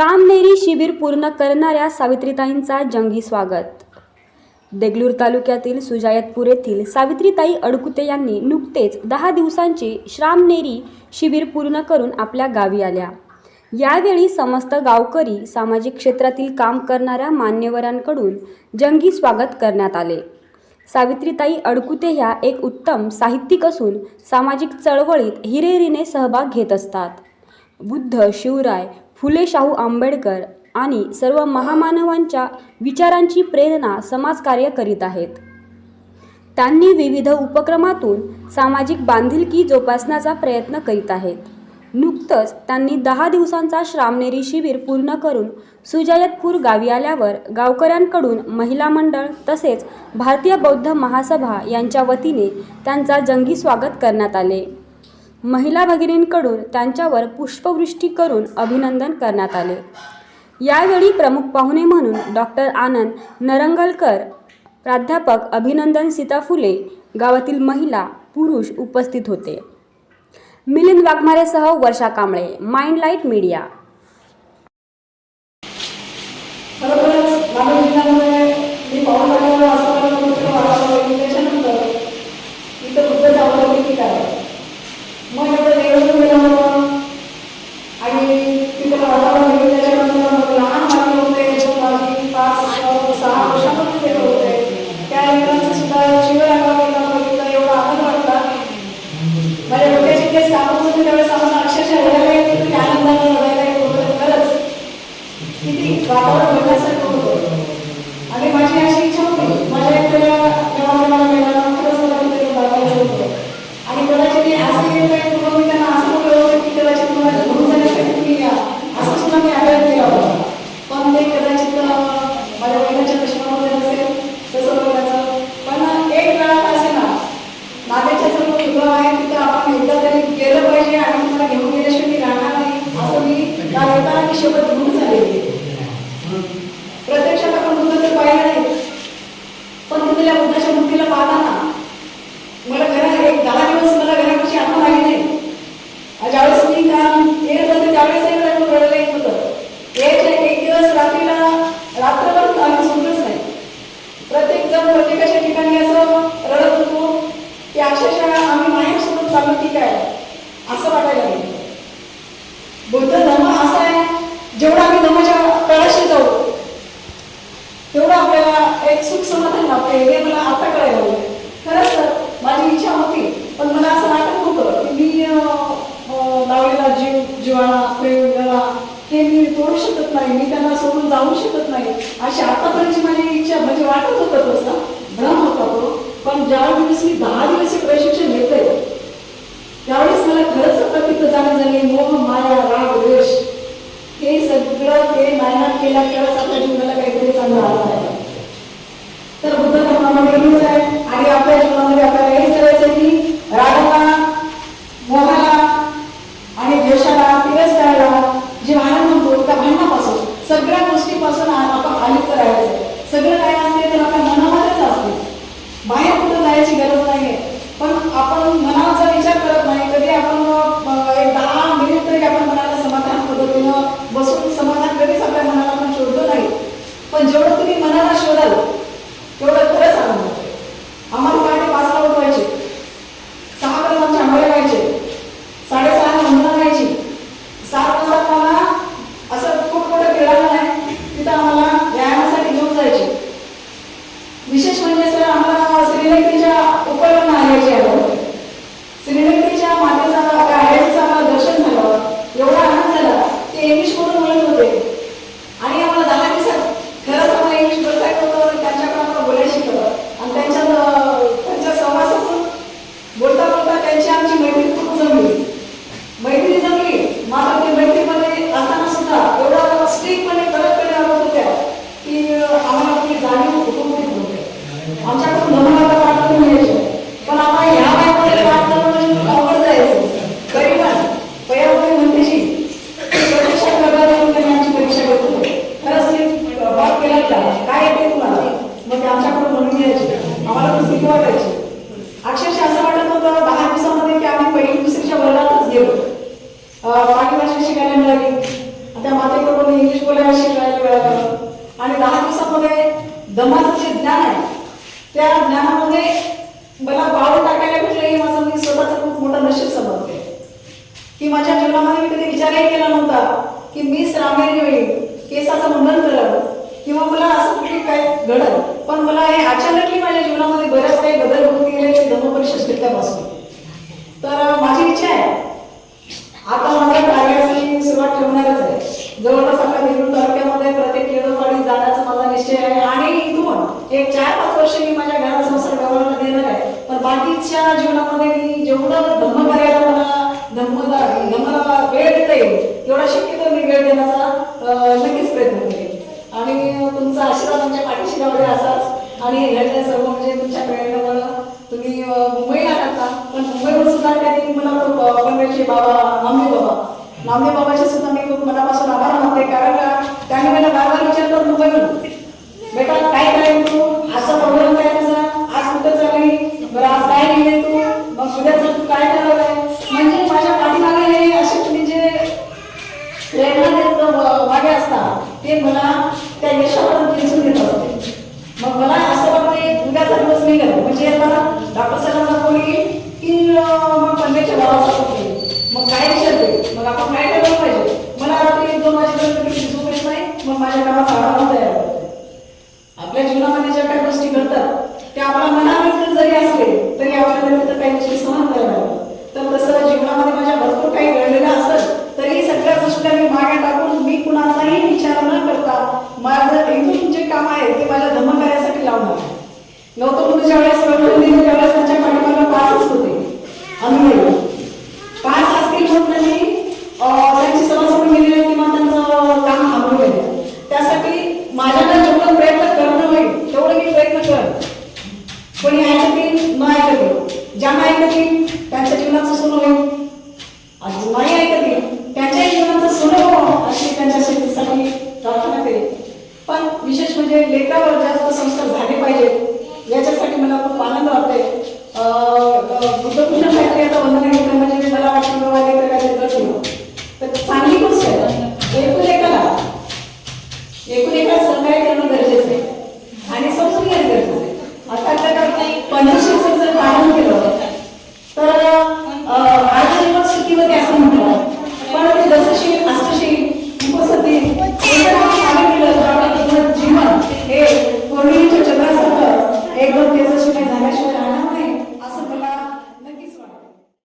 रामनेरी शिबिर पूर्ण करणाऱ्या सावित्रीताईंचा जंगी स्वागत. देगलूर तालुक्यातील सुजायतपूर येथील सावित्रीताई अडकुते यांनी नुकतेच दहा दिवसांचे श्रामनेरी शिबिर पूर्ण करून आपल्या गावी आल्या. यावेळी समस्त गावकरी सामाजिक क्षेत्रातील काम करणाऱ्या मान्यवरांकडून जंगी स्वागत करण्यात आले. सावित्रीताई अडकुते ह्या एक उत्तम साहित्यिक असून सामाजिक चळवळीत हिरेरीने सहभाग घेत असतात. बुद्ध शिवराय फुले शाहू आंबेडकर आणि सर्व महामानवांच्या विचारांची प्रेरणा समाजकार्य करीत आहेत. त्यांनी विविध उपक्रमातून सामाजिक बांधिलकी जोपासण्याचा प्रयत्न करीत आहेत. नुकतंच त्यांनी दहा दिवसांचा श्रामनेरी शिबिर पूर्ण करून सुजायतपूर गावी आल्यावर गावकऱ्यांकडून महिला मंडळ तसेच भारतीय बौद्ध महासभा यांच्या वतीने त्यांचा जंगी स्वागत करण्यात आले. महिला भगिनींकडून त्यांच्यावर पुष्पवृष्टी करून अभिनंदन करण्यात आले. यावेळी प्रमुख पाहुणे म्हणून डॉक्टर आनंद नरंगलकर प्राध्यापक अभिनंदन सीताफुले गावातील महिला पुरुष उपस्थित होते. Milind वाघमारेसह Varsha Kamble mind light media. मी पाऊल टाकलं असं मला कुठं वाटावं की त्याच्यानंतर इथं बुद्ध जावं की काय मग एवढं देवळून गेलं होतं आणि तिथं वातावरण गेलं त्याच्यानंतर मग लहान बाकी होते जो माझी पाच सहा वर्षापर्यंत गेले होते त्या लेकरांचं सुद्धा शिवरागाव गेला बघितलं एवढा आनंद वाटला माझ्या डोक्याची केस कापत होते त्यावेळेस आम्हाला अक्षरशः रडायला येत होतं की आनंदाने रडायला येत होतं खरंच किती वातावरण बघण्यासारखं होतं आणि माझी अशी इच्छा होती माझ्या एकट्याला जेव्हा मला मिळाला खरंच मला तिथे बघायचं होतं आणि कदाचित मी असं गेलं आहे किंवा मी त्यांना असं बोललं होतं की कदाचित मला घेऊन जाण्यासाठी तुम्ही या असं सुद्धा मी आग्रह केला होता पण ते कदाचित अं, माझ्या वडिलांच्या कष्टामध्ये नसेल तसं बोलायचं पण एक वेळा का असे ना नात्याच्या सर्व विभाग आहे तिथं आपण एकदा तरी गेलं पाहिजे आणि तुम्हाला घेऊन गेल्याशिवाय मी राहणार नाही असं मी त्या शपथ घेऊन झालेली प्रत्यक्षात आपण बुद्ध तर पाहिला नाही पण तिथल्या बुद्धाच्या मूर्तीला पाहताना मला घरा एक दहा दिवस मला घरापाशी आठवण आली नाही आणि ज्यावेळेस मी काम येत होते त्यावेळेस मला खूप रडायला येत होतं एक एक दिवस रात्रीला रात्रभर आम्ही झोपलोच नाही प्रत्येक जण प्रत्येकाच्या ठिकाणी असं रडत होतो की अक्षरशः आम्ही माहेर सोबत चाललो की काय असं वाटायला लागलं बुद्ध धर्म असा आहे जेवढा आम्ही धर्माच्या तळाशी जाऊ तेवढं आपल्याला एक सुख समाधान लाभते हे मला आता कळायला लागलं खरंच तर माझी इच्छा होती पण मला असं वाटत होतं की मी अं, अं, लावलेला जीव जिवाळा प्रेम गळा हे मी तोडू शकत नाही मी त्यांना सोडून जाऊ शकत नाही अशी आतापर्यंतची माझी इच्छा म्हणजे वाटत होतं तसं भ्रम होता तो पण ज्यावेळेस मी दहा दिवस प्रशिक्षण घेते त्यावेळेस मला खरंच आता तिथं जाणं झाली मोह माया राग द्वेष हे सगळं ते नायनाट केला तरच आपल्या जीवनाला काहीतरी चांगलं आलं आहे तर बुद्ध धर्मामध्ये आहे आणि आपल्या जीवनामध्ये आपल्याला हेच करायचं आहे की रागाला मोहाला आणि द्वेषाला तिरस्काराला जे भांडण म्हणतो त्या भांडणापासून सगळ्या गोष्टीपासून आ- आपण अलिप्त राहायचं सगळं काय असते तर आपल्या मनामध्येच असते बाहेर कुठं जायची गरज नाहीये. पण आपण मनात जन्मामध्ये मी कधी विचारही केला नव्हता की मी श्रामेरी होईल केसाचं मुंडन करावं. किंवा मला असं कुठली काय घडत पण मला हे अचानकली माझ्या जीवनामध्ये बऱ्याच काही बदल होऊन गेले धर्मपरिषद घेतल्यापासून. तर माझी इच्छा आहे. आता माझ्या कार्याची सुरुवात ठेवणारच आहे. जवळपास आपल्या देगलूर तालुक्यामध्ये प्रत्येक खेडोपाडी जाण्याचा माझा निश्चय आहे. आणि इथून एक चार पाच वर्ष मी माझ्या घरात संसार देणार आहे. पण बाकीच्या जीवनामध्ये मी जेवढं धर्मकार्याला मला धर्मदा धर्माला वेळ देता येईल तेवढा शक्यतो मी वेळ देण्याचा नक्कीच प्रयत्न करेन आणि तुमचा आशीर्वाद आमच्या पाठीशी लावले असाच. आणि घडले सर्व म्हणजे तुमच्या प्रेरणामुळं तुम्ही मुंबईला आता. पण मुंबईवर सुद्धा त्यांनी मला खूप बनवायचे बाबा नामदेव बाबा. नामदेव बाबाचे सुद्धा मी खूप मनापासून आभार मानते. कारण का त्याने मला बार बार विचारतात मुंबईवरून. बेटा काय काय तू? असा प्रॉब्लेम Thank you.